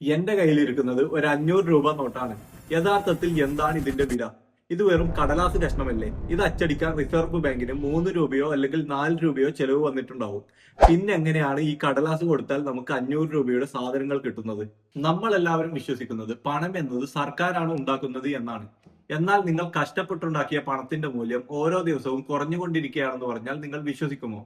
എന്റെ കയ്യിലിരിക്കുന്നത് ഒരു അഞ്ഞൂറ് രൂപ നോട്ടാണ്. യഥാർത്ഥത്തിൽ എന്താണ് ഇതിന്റെ വില? ഇത് വെറും കടലാസ് കഷ്ണമല്ലേ ഇത് അച്ചടിക്കാൻ റിസർവ് ബാങ്കിന് മൂന്ന് രൂപയോ അല്ലെങ്കിൽ നാല് രൂപയോ ചെലവ് വന്നിട്ടുണ്ടാവും. പിന്നെ എങ്ങനെയാണ് ഈ കടലാസ് കൊടുത്താൽ നമുക്ക് അഞ്ഞൂറ് രൂപയുടെ സാധനങ്ങൾ കിട്ടുന്നത്? നമ്മൾ എല്ലാവരും വിശ്വസിക്കുന്നത് പണം എന്നത് സർക്കാരാണ് ഉണ്ടാക്കുന്നത് എന്നാണ്. എന്നാൽ നിങ്ങൾ കഷ്ടപ്പെട്ടുണ്ടാക്കിയ പണത്തിന്റെ മൂല്യം ഓരോ ദിവസവും കുറഞ്ഞുകൊണ്ടിരിക്കുകയാണെന്ന് പറഞ്ഞാൽ നിങ്ങൾ വിശ്വസിക്കുമോ?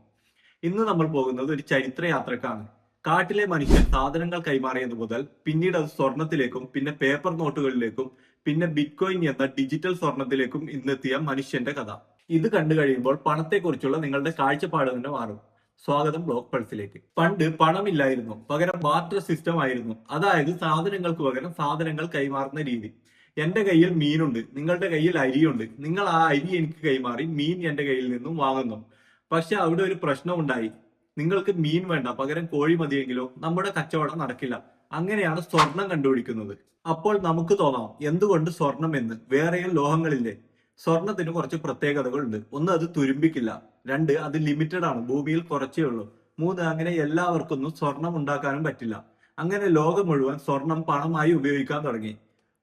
ഇന്ന് നമ്മൾ പോകുന്നത് ഒരു ചരിത്ര യാത്രക്കാണ് കാട്ടിലെ മനുഷ്യൻ സാധനങ്ങൾ കൈമാറിയത് മുതൽ പിന്നീട് അത് സ്വർണത്തിലേക്കും പിന്നെ പേപ്പർ നോട്ടുകളിലേക്കും പിന്നെ ബിറ്റ്കോയിൻ എന്ന ഡിജിറ്റൽ സ്വർണത്തിലേക്കും ഇന്നെത്തിയ മനുഷ്യന്റെ കഥ. ഇത് കണ്ടു കഴിയുമ്പോൾ പണത്തെക്കുറിച്ചുള്ള നിങ്ങളുടെ കാഴ്ചപ്പാട് തന്നെ മാറും. സ്വാഗതം ബ്ലോക്ക് പൾസിലേക്ക്. പണ്ട് പണമില്ലായിരുന്നു പകരം ബാർട്ടർ സിസ്റ്റം ആയിരുന്നു. അതായത് സാധനങ്ങൾക്ക് പകരം സാധനങ്ങൾ കൈമാറുന്ന രീതി. എന്റെ കയ്യിൽ മീനുണ്ട് നിങ്ങളുടെ കയ്യിൽ അരിയുണ്ട്. നിങ്ങൾ ആ അരി എനിക്ക് കൈമാറി മീൻ എന്റെ കയ്യിൽ നിന്നും വാങ്ങുന്നു. പക്ഷെ അവിടെ ഒരു പ്രശ്നമുണ്ടായി. നിങ്ങൾക്ക് മീൻ വേണ്ട പകരം കോഴി മതിയെങ്കിലോ നമ്മുടെ കച്ചവടം നടക്കില്ല. അങ്ങനെയാണ് സ്വർണം കണ്ടുപിടിക്കുന്നത്. അപ്പോൾ നമുക്ക് തോന്നാം എന്തുകൊണ്ട് സ്വർണം എന്ന്? വേറെയും ലോഹങ്ങളില്ലേ? സ്വർണത്തിന് കുറച്ച് പ്രത്യേകതകളുണ്ട്. ഒന്ന് അത് തുരുമ്പിക്കില്ല. രണ്ട് അത് ലിമിറ്റഡ് ആണ്. ഭൂമിയിൽ കുറച്ചേ ഉള്ളൂ. മൂന്ന് അങ്ങനെ എല്ലാവർക്കൊന്നും സ്വർണം ഉണ്ടാക്കാനും പറ്റില്ല. അങ്ങനെ ലോകം മുഴുവൻ സ്വർണം പണമായി ഉപയോഗിക്കാൻ തുടങ്ങി.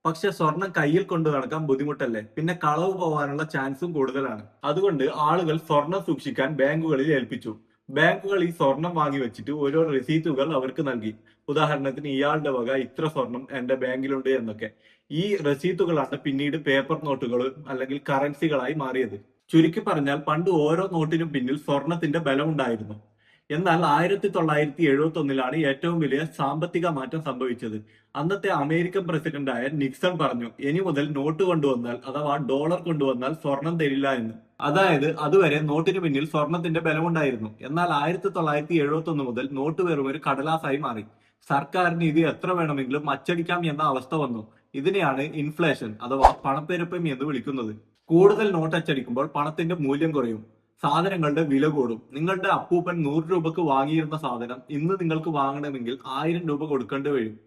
പക്ഷെ സ്വർണം കയ്യിൽ കൊണ്ടു നടക്കാൻ ബുദ്ധിമുട്ടല്ലേ? പിന്നെ കളവ് പോകാനുള്ള ചാൻസും കൂടുതലാണ്. അതുകൊണ്ട് ആളുകൾ സ്വർണം സൂക്ഷിക്കാൻ ബാങ്കുകളിൽ ഏൽപ്പിച്ചു. ബാങ്കുകൾ ഈ സ്വർണം വാങ്ങി വെച്ചിട്ട് ഓരോ റെസീറ്റുകൾ അവർക്ക് നൽകി. ഉദാഹരണത്തിന് ഇയാളുടെ വക ഇത്ര സ്വർണം എന്റെ ബാങ്കിലുണ്ട് എന്നൊക്കെ. ഈ റെസീറ്റുകളാണ് പിന്നീട് പേപ്പർ നോട്ടുകൾ അല്ലെങ്കിൽ കറൻസികളായി മാറിയത്. ചുരുക്കി പറഞ്ഞാൽ പണ്ട് ഓരോ നോട്ടിനും പിന്നിൽ സ്വർണത്തിന്റെ ബലമുണ്ടായിരുന്നു. എന്നാൽ ആയിരത്തി തൊള്ളായിരത്തി എഴുപത്തി ഒന്നിലാണ് ഏറ്റവും വലിയ സാമ്പത്തിക മാറ്റം സംഭവിച്ചത്. അന്നത്തെ അമേരിക്കൻ പ്രസിഡന്റായ നിക്സൺ പറഞ്ഞു ഇനി മുതൽ നോട്ട് കൊണ്ടുവന്നാൽ അഥവാ ഡോളർ കൊണ്ടുവന്നാൽ സ്വർണം തരില്ല എന്ന്. അതായത് അതുവരെ നോട്ടിന് പിന്നിൽ സ്വർണത്തിന്റെ ബലമുണ്ടായിരുന്നു. എന്നാൽ ആയിരത്തി തൊള്ളായിരത്തി എഴുപത്തി ഒന്ന് മുതൽ നോട്ട് വെറും ഒരു കടലാസായി മാറി. സർക്കാരിന് ഇത് എത്ര വേണമെങ്കിലും അച്ചടിക്കാം എന്ന അവസ്ഥ വന്നു. ഇതിനെയാണ് ഇൻഫ്ലേഷൻ അഥവാ പണപ്പെരുപ്പം എന്ന് വിളിക്കുന്നത്. കൂടുതൽ നോട്ട് അച്ചടിക്കുമ്പോൾ പണത്തിന്റെ മൂല്യം കുറയും. സാധനങ്ങളുടെ വില കൂടും. നിങ്ങളുടെ അപ്പൂപ്പൻ നൂറ് രൂപക്ക് വാങ്ങിയിരുന്ന സാധനം ഇന്ന് നിങ്ങൾക്ക് വാങ്ങണമെങ്കിൽ ആയിരം രൂപ കൊടുക്കേണ്ടി വരും.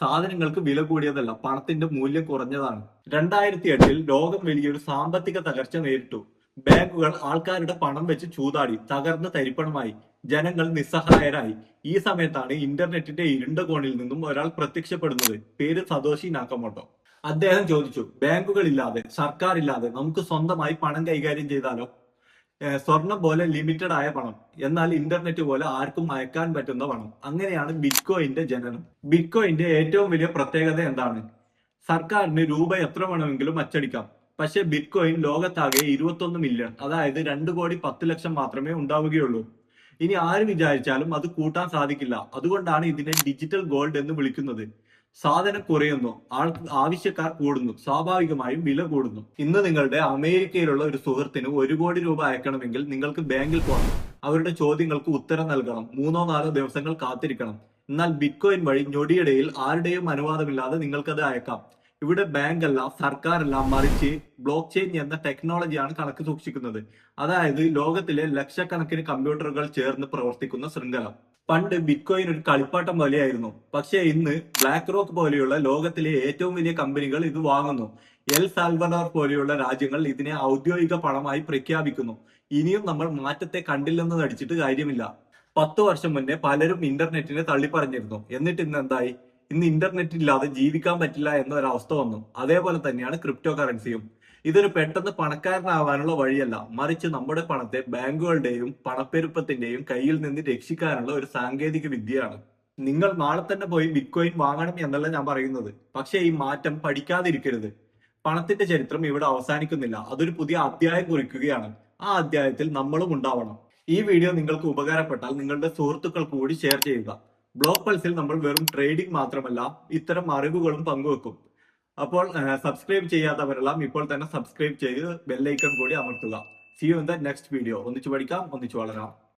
സാധനങ്ങൾക്ക് വില കൂടിയതല്ല പണത്തിന്റെ മൂല്യം കുറഞ്ഞതാണ്. രണ്ടായിരത്തി എട്ടിൽ ലോകം വലിയൊരു സാമ്പത്തിക തകർച്ച നേരിട്ടു. ബാങ്കുകൾ ആൾക്കാരുടെ പണം വെച്ച് ചൂതാടി തകർന്ന് തരിപ്പണമായി. ജനങ്ങൾ നിസ്സഹായരായി. ഈ സമയത്താണ് ഇന്റർനെറ്റിന്റെ ഇരുണ്ട കോണിൽ നിന്നും ഒരാൾ പ്രത്യക്ഷപ്പെടുന്നത്. പേര് സതോഷി നാക്കമോട്ടോ അദ്ദേഹം ചോദിച്ചു ബാങ്കുകളില്ലാതെ സർക്കാർ ഇല്ലാതെ നമുക്ക് സ്വന്തമായി പണം കൈകാര്യം ചെയ്താലോ? സ്വർണം പോലെ ലിമിറ്റഡ് ആയ പണം. എന്നാൽ ഇന്റർനെറ്റ് പോലെ ആർക്കും അയക്കാൻ പറ്റുന്ന പണം. അങ്ങനെയാണ് ബിറ്റ്കോയിന്റെ ജനനം. ബിറ്റ്കോയിന്റെ ഏറ്റവും വലിയ പ്രത്യേകത എന്താണ്? സർക്കാരിന് രൂപ എത്ര വേണമെങ്കിലും അച്ചടിക്കാം. പക്ഷെ ബിറ്റ്കോയിൻ ലോകത്താകെ ഇരുപത്തൊന്ന് മില്യൺ അതായത് രണ്ട് കോടി പത്ത് ലക്ഷം മാത്രമേ ഉണ്ടാവുകയുള്ളൂ. ഇനി ആര് വിചാരിച്ചാലും അത് കൂട്ടാൻ സാധിക്കില്ല. അതുകൊണ്ടാണ് ഇതിനെ ഡിജിറ്റൽ ഗോൾഡ് എന്ന് വിളിക്കുന്നത്. സാധനം കുറയുന്നു ആൾ ആവശ്യക്കാർ കൂടുന്നു സ്വാഭാവികമായും വില കൂടുന്നു. ഇന്ന് നിങ്ങളുടെ അമേരിക്കയിലുള്ള ഒരു സുഹൃത്തിന് ഒരു കോടി രൂപ അയക്കണമെങ്കിൽ നിങ്ങൾക്ക് ബാങ്കിൽ പോകണം. അവരുടെ ചോദ്യങ്ങൾക്ക് ഉത്തരം നൽകണം. മൂന്നോ നാലോ ദിവസങ്ങൾ കാത്തിരിക്കണം. എന്നാൽ ബിറ്റ്കോയിൻ വഴി ഞൊടിയിടയിൽ ആരുടെയും അനുവാദമില്ലാതെ നിങ്ങൾക്കത് അയക്കാം. ഇവിടെ ബാങ്ക് അല്ല സർക്കാരല്ല മറിച്ച് ബ്ലോക്ക് ചെയിൻ എന്ന ടെക്നോളജിയാണ് കണക്ക് സൂക്ഷിക്കുന്നത്. അതായത് ലോകത്തിലെ ലക്ഷക്കണക്കിന് കമ്പ്യൂട്ടറുകൾ ചേർന്ന് പ്രവർത്തിക്കുന്ന ശൃംഖല. പണ്ട് ബിറ്റ്കോയിൻ ഒരു കളിപ്പാട്ടം പോലെയായിരുന്നു. പക്ഷേ ഇന്ന് ബ്ലാക്ക് റോക്ക് പോലെയുള്ള ലോകത്തിലെ ഏറ്റവും വലിയ കമ്പനികൾ ഇത് വാങ്ങുന്നു. എൽ സാൽവഡോർ പോലെയുള്ള രാജ്യങ്ങൾ ഇതിനെ ഔദ്യോഗിക പണമായി പ്രഖ്യാപിക്കുന്നു. ഇനിയും നമ്മൾ മാറ്റത്തെ കണ്ടില്ലെന്ന് നടിച്ചിട്ട് കാര്യമില്ല. പത്ത് വർഷം മുന്നേ പലരും ഇന്റർനെറ്റിനെ തള്ളിപ്പറഞ്ഞിരുന്നു. എന്നിട്ട് ഇന്ന് എന്തായി? ഇന്ന് ഇന്റർനെറ്റ് ഇല്ലാതെ ജീവിക്കാൻ പറ്റില്ല എന്നൊരവസ്ഥ വന്നു. അതേപോലെ തന്നെയാണ് ക്രിപ്റ്റോ കറൻസിയും ഇതൊരു പെട്ടെന്ന് പണക്കാരനാവാനുള്ള വഴിയല്ല. മറിച്ച് നമ്മുടെ പണത്തെ ബാങ്കുകളുടെയും പണപ്പെരുപ്പത്തിന്റെയും കയ്യിൽ നിന്ന് രക്ഷിക്കാനുള്ള ഒരു സാങ്കേതിക വിദ്യയാണ്. നിങ്ങൾ നാളെ തന്നെ പോയി ബിറ്റ്കോയിൻ വാങ്ങണം എന്നല്ല ഞാൻ പറയുന്നത്. പക്ഷേ ഈ മാറ്റം പഠിക്കാതിരിക്കരുത്. പണത്തിന്റെ ചരിത്രം ഇവിടെ അവസാനിക്കുന്നില്ല. അതൊരു പുതിയ അധ്യായം കുറിക്കുകയാണ്. ആ അധ്യായത്തിൽ നമ്മളും ഉണ്ടാവണം. ഈ വീഡിയോ നിങ്ങൾക്ക് ഉപകാരപ്പെട്ടാൽ നിങ്ങളുടെ സുഹൃത്തുക്കൾ കൂടി ഷെയർ ചെയ്യുക. ബ്ലോക്ക് പൾസിൽ നമ്മൾ വെറും ട്രേഡിംഗ് മാത്രമല്ല ഇത്തരം അറിവുകളും പങ്കുവെക്കും. അപ്പോൾ സബ്സ്ക്രൈബ് ചെയ്യാത്തവരെല്ലാം ഇപ്പോൾ തന്നെ സബ്സ്ക്രൈബ് ചെയ്ത് ബെല്ലൈക്കൺ കൂടി അമർത്തുക. See you in the next video ഒന്നിച്ചു പഠിക്കാം ഒന്നിച്ചു വളരാം.